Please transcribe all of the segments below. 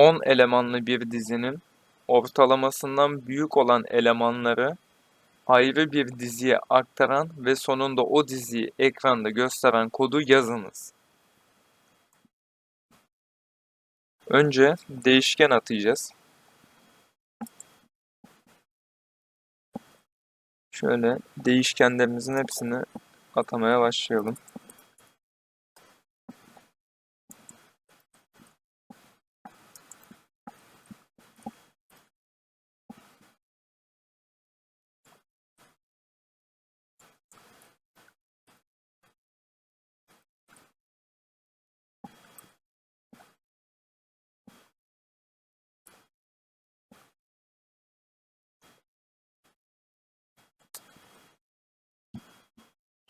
10 elemanlı bir dizinin ortalamasından büyük olan elemanları ayrı bir diziye aktaran ve sonunda o diziyi ekranda gösteren kodu yazınız. Önce değişken atayacağız. Şöyle değişkenlerimizin hepsini atamaya başlayalım.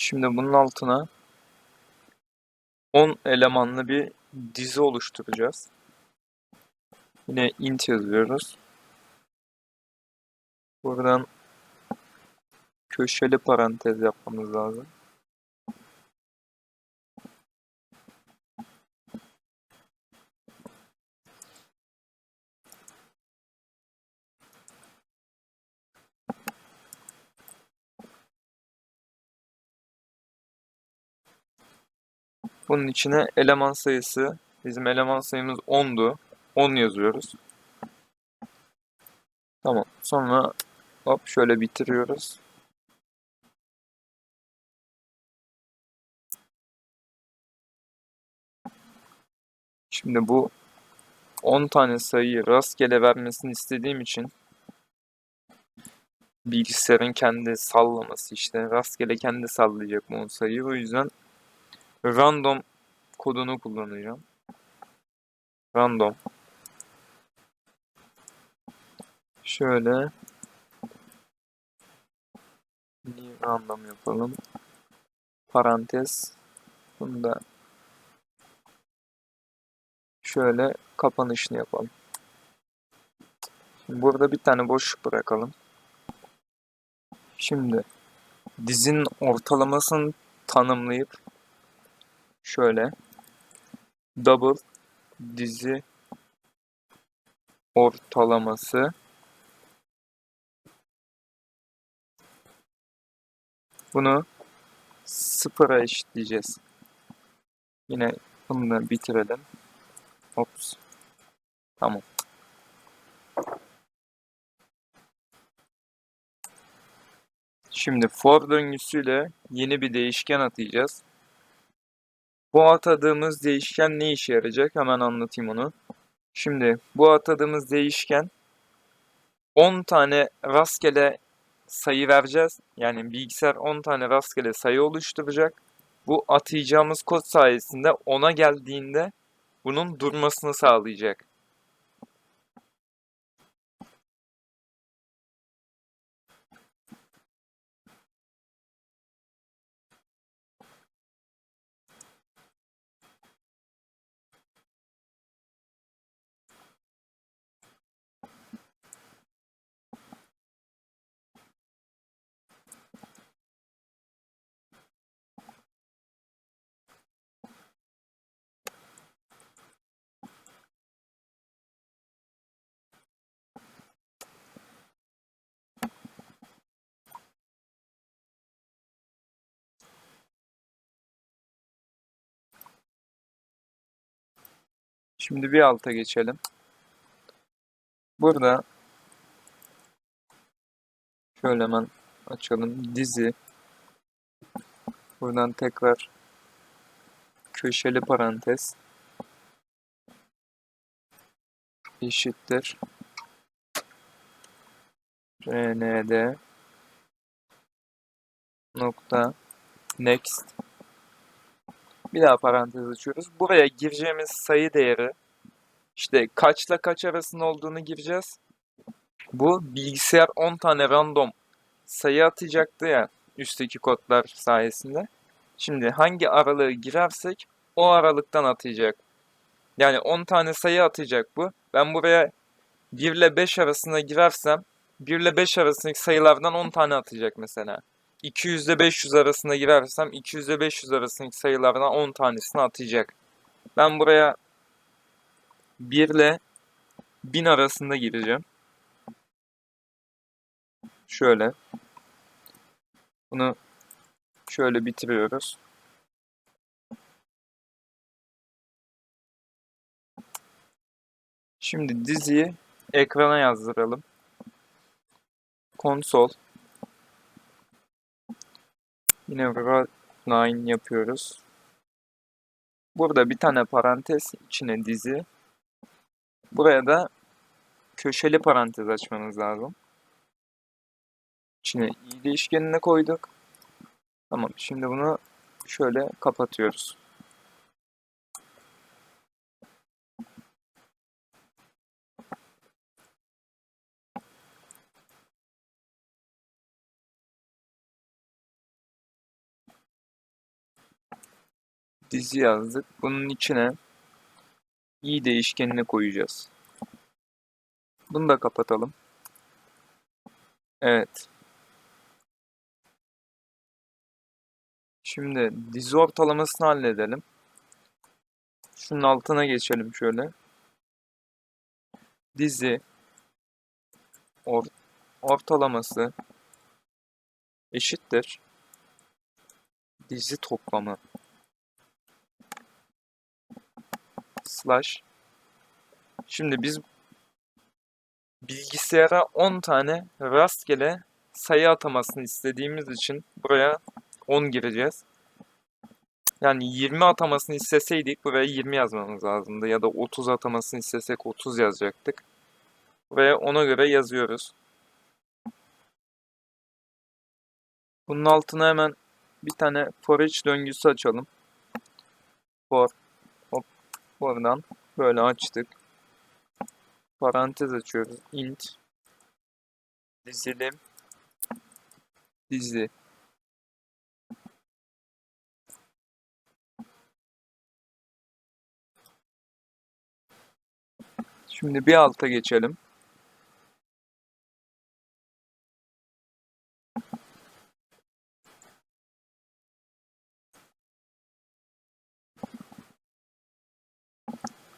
Şimdi bunun altına 10 elemanlı bir dizi oluşturacağız. Yine int yazıyoruz. Buradan köşeli parantez yapmamız lazım. Bunun içine eleman sayısı, bizim eleman sayımız 10'du. 10 yazıyoruz. Tamam. Sonra hop şöyle bitiriyoruz. Şimdi bu 10 tane sayıyı rastgele vermesini istediğim için bilgisayarın kendi sallaması işte rastgele kendi sallayacak bu 10 sayıyı. O yüzden random kodunu kullanacağım. Random. Şöyle new random yapalım. Parantez. Bunu da şöyle kapanışını yapalım. Şimdi burada bir tane boşluk bırakalım. Şimdi dizinin ortalamasını tanımlayıp şöyle double dizi ortalaması bunu sıfıra eşitleyeceğiz. Yine bunu da bitirelim. Ops. Tamam. Şimdi for döngüsüyle yeni bir değişken atayacağız. Bu atadığımız değişken ne işe yarayacak? Hemen anlatayım onu. Şimdi bu atadığımız değişken 10 tane rastgele sayı vereceğiz. Yani bilgisayar 10 tane rastgele sayı oluşturacak. Bu atayacağımız kod sayesinde ona geldiğinde bunun durmasını sağlayacak. Şimdi bir alta geçelim. Burada şöyle hemen açalım. Dizi. Buradan tekrar köşeli parantez eşittir rnd nokta next bir daha parantez açıyoruz. Buraya gireceğimiz sayı değeri işte kaçla kaç arasında olduğunu gireceğiz. Bu bilgisayar 10 tane random sayı atacaktı ya üstteki kodlar sayesinde. Şimdi hangi aralığı girersek o aralıktan atacak. Yani 10 tane sayı atacak bu. Ben buraya 1 ile 5 arasında girersem 1 ile 5 arasındaki sayılardan 10 tane atacak mesela. 200 ile 500 arasında girersem 200 ile 500 arasındaki sayılardan 10 tanesini atacak. Ben buraya 1 ile 1000 arasında gireceğim. Şöyle. Bunu şöyle bitiriyoruz. Şimdi diziyi ekrana yazdıralım. Konsol. Yine line yapıyoruz. Burada bir tane parantez içine dizi. Buraya da köşeli parantez açmanız lazım. İçine i değişkenine koyduk. Tamam şimdi bunu şöyle kapatıyoruz. Dizi yazdık. Bunun içine i değişkenini koyacağız. Bunu da kapatalım. Evet. Şimdi dizi ortalamasını halledelim. Şunun altına geçelim şöyle. Dizi or ortalaması eşittir dizi toplamı slash şimdi biz bilgisayara 10 tane rastgele sayı atamasını istediğimiz için buraya 10 gireceğiz. Yani 20 atamasını isteseydik buraya 20 yazmamız lazımdı. Ya da 30 atamasını istesek 30 yazacaktık. Ve ona göre yazıyoruz. Bunun altına hemen bir tane for each döngüsü açalım. For buradan böyle açtık. Parantez açıyoruz. int dizilim dizi Şimdi bir alta geçelim.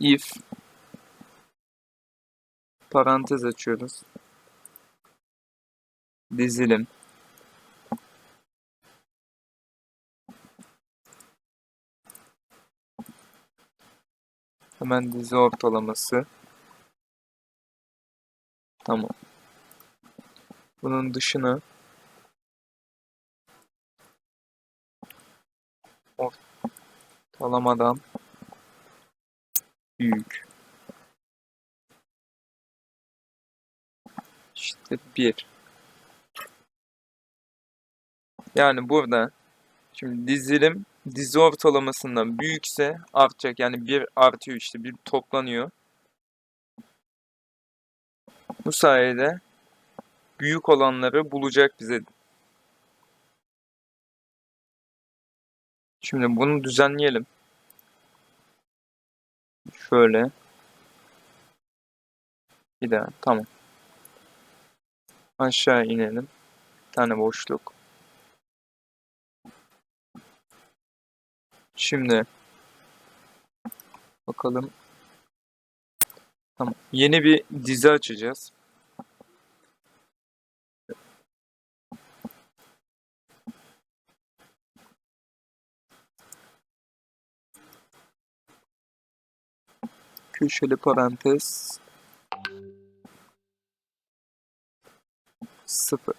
İf parantez açıyoruz. Dizilim Hemen dizi ortalaması Tamam. Bunun dışına ortalamadan büyük. İşte bir. Yani burada şimdi dizilim dizi ortalamasından büyükse artacak. Yani bir artıyor işte bir toplanıyor. Bu sayede büyük olanları bulacak bize. Şimdi bunu düzenleyelim. Şöyle. Bir daha. Tamam. Aşağı inelim. Bir tane boşluk. Şimdi bakalım. Tamam. Yeni bir dizi açacağız. Köşeli parantez. 0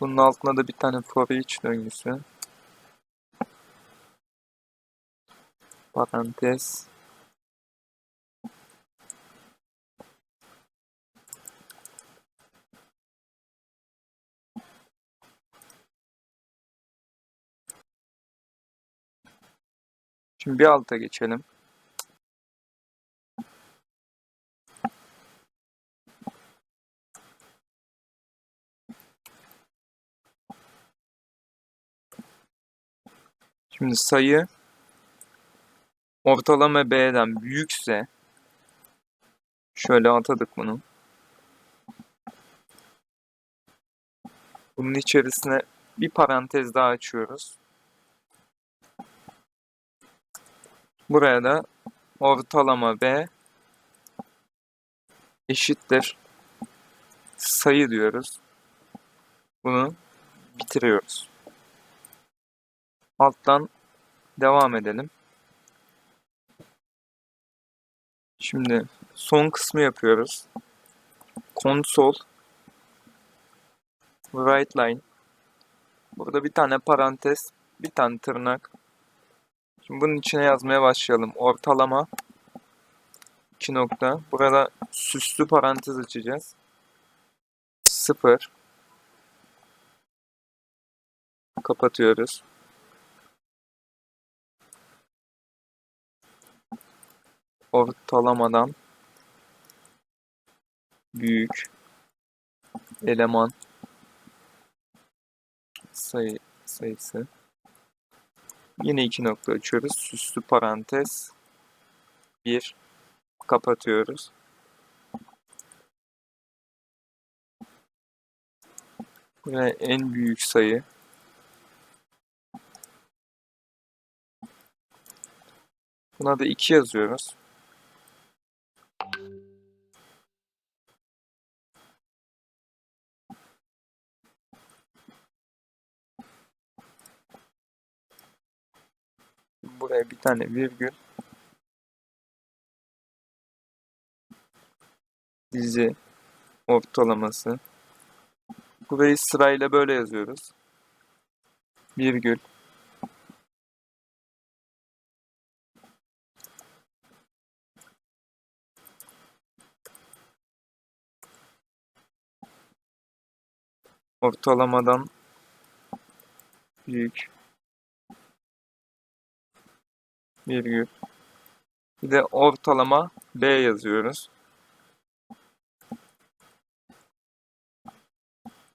Bunun altına da bir tane for each döngüsü. Parantez Şimdi bir alta geçelim. Şimdi sayı ortalama B'den büyükse şöyle atadık bunu. Bunun içerisine bir parantez daha açıyoruz. Buraya da ortalama B eşittir sayı diyoruz. Bunu bitiriyoruz. Alttan devam edelim. Şimdi son kısmı yapıyoruz. Konsol right line Burada bir tane parantez, bir tane tırnak. Şimdi bunun içine yazmaya başlayalım. Ortalama 2 nokta. Burada süslü parantez açacağız. 0 Kapatıyoruz. Ortalamadan büyük eleman sayı sayısı. Yine iki nokta açıyoruz. Süslü parantez 1 kapatıyoruz. Ve en büyük sayı Buna da 2 yazıyoruz. Buraya bir tane virgül. Dizi ortalaması. Burayı sırayla böyle yazıyoruz. Virgül. Ortalamadan büyük virgül. Bir de ortalama B yazıyoruz.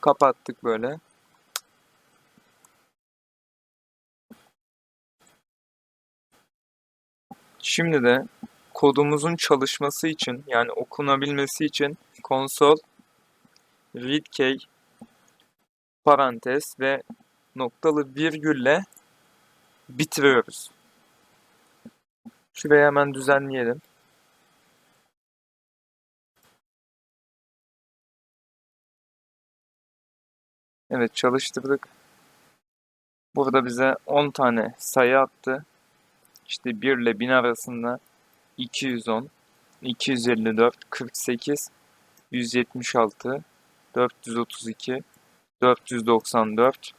Kapattık böyle. Şimdi de kodumuzun çalışması için yani okunabilmesi için konsol readkey parantez ve noktalı virgülle bitiriyoruz. Şurayı hemen düzenleyelim. Evet çalıştırdık. Burada bize 10 tane sayı attı. İşte 1 ile 1000 arasında 210, 254, 48, 176, 432, 494,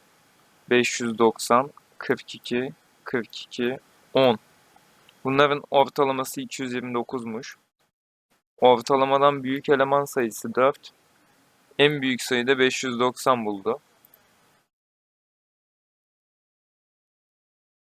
590, 42, 42, 10. Bunların ortalaması 229'muş. Ortalamadan büyük eleman sayısı 4. En büyük sayı da 590 buldu.